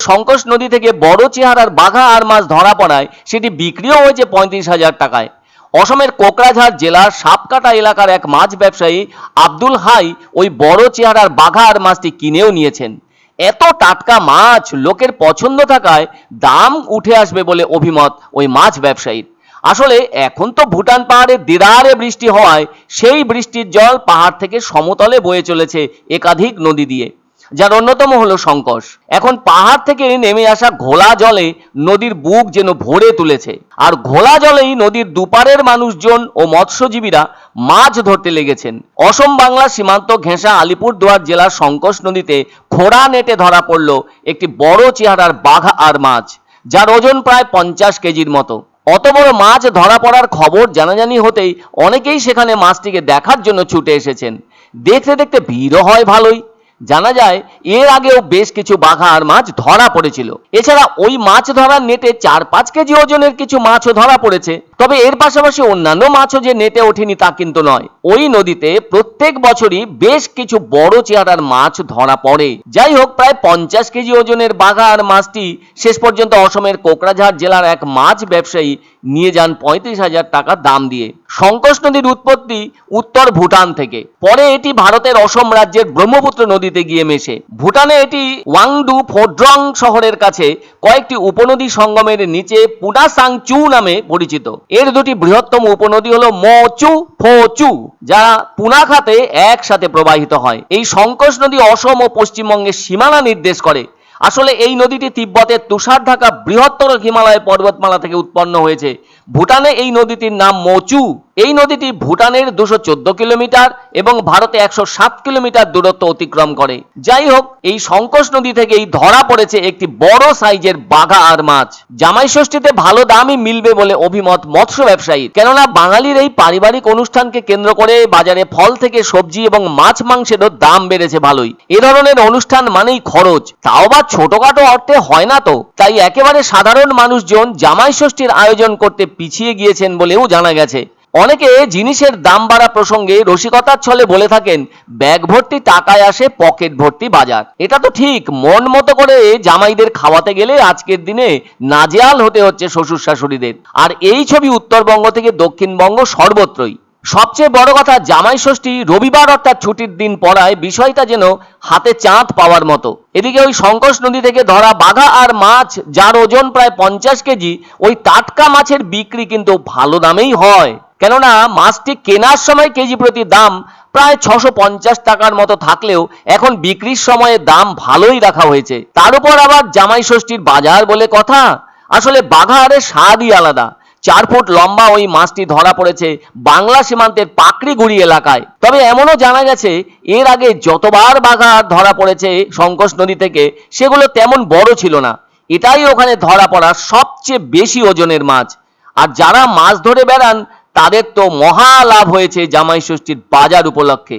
সংকোষ নদী থেকে বড় চেহারার বাঘা আর মাছ ধরা পড়ায় সেটি বিক্রিও হয়েছে পঁয়ত্রিশ হাজার টাকায়। অসমের কোকরাঝাড় জেলার সাপকাটা এলাকার এক মাছ ব্যবসায়ী আব্দুল হাই ওই বড় চেহারার বাঘা আর মাছটি কিনেও নিয়েছেন। এত টাটকা মাছ লোকের পছন্দ থাকায় দাম উঠে আসবে বলে অভিমত ওই মাছ ব্যবসায়ীর। আসলে এখন তো ভুটান পাহাড়ে দিদারে বৃষ্টি হওয়ায় সেই বৃষ্টির জল পাহাড় থেকে সমতলে বয়ে চলেছে একাধিক নদী দিয়ে। যার অন্যতম হলো সংকশ এখন পাহাড় থেকে নেমে আসা ঘোলা জলে নদীর বুক যেন ভরে তুলেছে। আর ঘোলা জলেই নদীর দুপারের মানুষজন ও মৎস্যজীবীরা মাছ ধরতে লেগেছেন। অসম বাংলা সীমান্ত ঘেঁষা আলিপুরদুয়ার জেলার সংকশ নদীতে খোড়া নেটে ধরা পড়ল একটি বড় চেহারার বাঘা আর মাছ, যার ওজন প্রায় পঞ্চাশ কেজির মতো। অত বড় মাছ ধরা পড়ার খবর জানাজানি হতেই অনেকেই সেখানে মাছটিকে দেখার জন্য ছুটে এসেছেন। দেখতে দেখতে ভিড়ও হয় ভালোই জানা যায়, এর আগেও বেশ কিছু বাঘা আর মাছ ধরা পড়েছিল। এছাড়া ওই মাছ ধরার নেটে চার পাঁচ কেজি ওজনের কিছু মাছও ধরা পড়েছে। তবে এর পাশাপাশি অন্যান্য মাছও যে নেটে ওঠেনি তা কিন্তু নয়। ওই নদীতে প্রত্যেক বছরই বেশ কিছু বড় চেহারার মাছ ধরা পড়ে। যাই হোক, প্রায় পঞ্চাশ কেজি ওজনের বাঘা আর মাছটি শেষ পর্যন্ত অসমের কোকরাঝাড় জেলার এক মাছ ব্যবসায়ী নিয়ে যান পঁয়ত্রিশ হাজার টাকা দাম দিয়ে। সংকোষ নদীর উৎপত্তি উত্তর ভুটান থেকে। পরে এটি ভারতের অসম রাজ্যের ব্রহ্মপুত্র নদীতে গিয়ে মেশে। ভুটানে এটি ওয়াংডু ফোড্রং শহরের কাছে কয়েকটি উপনদী সঙ্গমের নিচে পুডাসাং চু নামে পরিচিত। এর দুটি বৃহত্তম উপনদী হলো মচু, ফচু, যারা পুনাখাতে একসাথে প্রবাহিত হয়। এই সংকোষ নদী অসম ও পশ্চিমবঙ্গের সীমানা নির্দেশ করে। আসলে এই নদীটি তিব্বতের তুষার ঢাকা বৃহত্তর হিমালয় পর্বতমালা থেকে উৎপন্ন হয়েছে। ভুটানে এই নদীটির নাম মচু। এই নদীটি ভুটানের দুশো চোদ্দ কিলোমিটার এবং ভারতে একশো সাত কিলোমিটার দূরত্ব অতিক্রম করে। যাই হোক, এই সংকোষ নদী থেকেই ধরা পড়েছে একটি বড় সাইজের বাঘা আর মাছ। জামাই ষষ্ঠীতে ভালো দামই মিলবে বলে অভিমত মৎস্য ব্যবসায়ী। কেননা বাঙালির এই পারিবারিক অনুষ্ঠানকে কেন্দ্র করে বাজারে ফল থেকে সবজি এবং মাছ মাংসেরও দাম বেড়েছে ভালোই। এ ধরনের অনুষ্ঠান মানেই খরচ। তাও বা ছোটখাটো অর্থে হয় না তো। তাই একেবারে সাধারণ মানুষজন জামাই ষষ্ঠীর আয়োজন করতে পিছিয়ে গিয়েছেন বলেও জানা গেছে। অনেকে জিনিসের দাম বাড়া প্রসঙ্গে রসিকতার ছলে বলে থাকেন, ব্যাগ ভর্তি টাকায় আসে পকেট ভর্তি বাজার। এটা তো ঠিক, মন মতো করে জামাইদের খাওয়াতে গেলে আজকের দিনে নাজেয়াল হতে হচ্ছে শ্বশুর শাশুড়িদের আর এই ছবি উত্তরবঙ্গ থেকে দক্ষিণবঙ্গ সর্বত্রই। সবচেয়ে বড় কথা, জামাই ষষ্ঠী রবিবার অর্থাৎ ছুটির দিন পড়ায় বিষয়টা যেন হাতে চাঁদ পাওয়ার মতো। এদিকে ওই সংকোষ নদী থেকে ধরা বাঘা আর মাছ, যার ওজন প্রায় পঞ্চাশ কেজি, ওই টাটকা মাছের বিক্রি কিন্তু ভালো দামেই হয়। কেননা, মাছটি কেনার সময় কেজি প্রতি দাম প্রায় ছশো পঞ্চাশ টাকার মতো থাকলেও এখন বিক্রির সময়ে দাম ভালোই রাখা হয়েছে। তার উপর আবার জামাই ষষ্ঠীর বাজার বলে কথা। আসলে বাঘা আরে স্বাদই আলাদা। চার ফুট লম্বা ওই মাছটি ধরা পড়েছে বাংলা সীমান্তের পাকড়িগুড়ি এলাকায়। তবে এমনও জানা গেছে এর আগে যতবার বাঘা ধরা পড়েছে সংকোষ নদী থেকে সেগুলো তেমন বড় ছিল না। এটাই ওখানে ধরা পড়া সবচেয়ে বেশি ওজনের মাছ। আর যারা মাছ ধরে বেড়ান তাদের তো মহা লাভ হয়েছে জামাই ষষ্ঠীর বাজার উপলক্ষে।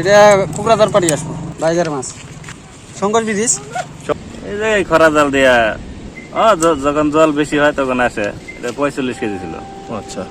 এটা কোকরাদার পাড়ি আসব বাইজার মাছ। শঙ্কর ব্রিজ। এই যে খরা জাল দিয়া ও যখন জল বেশি হয় তখন আসে। এটা পঁয়তাল্লিশ কেজি ছিল। আচ্ছা।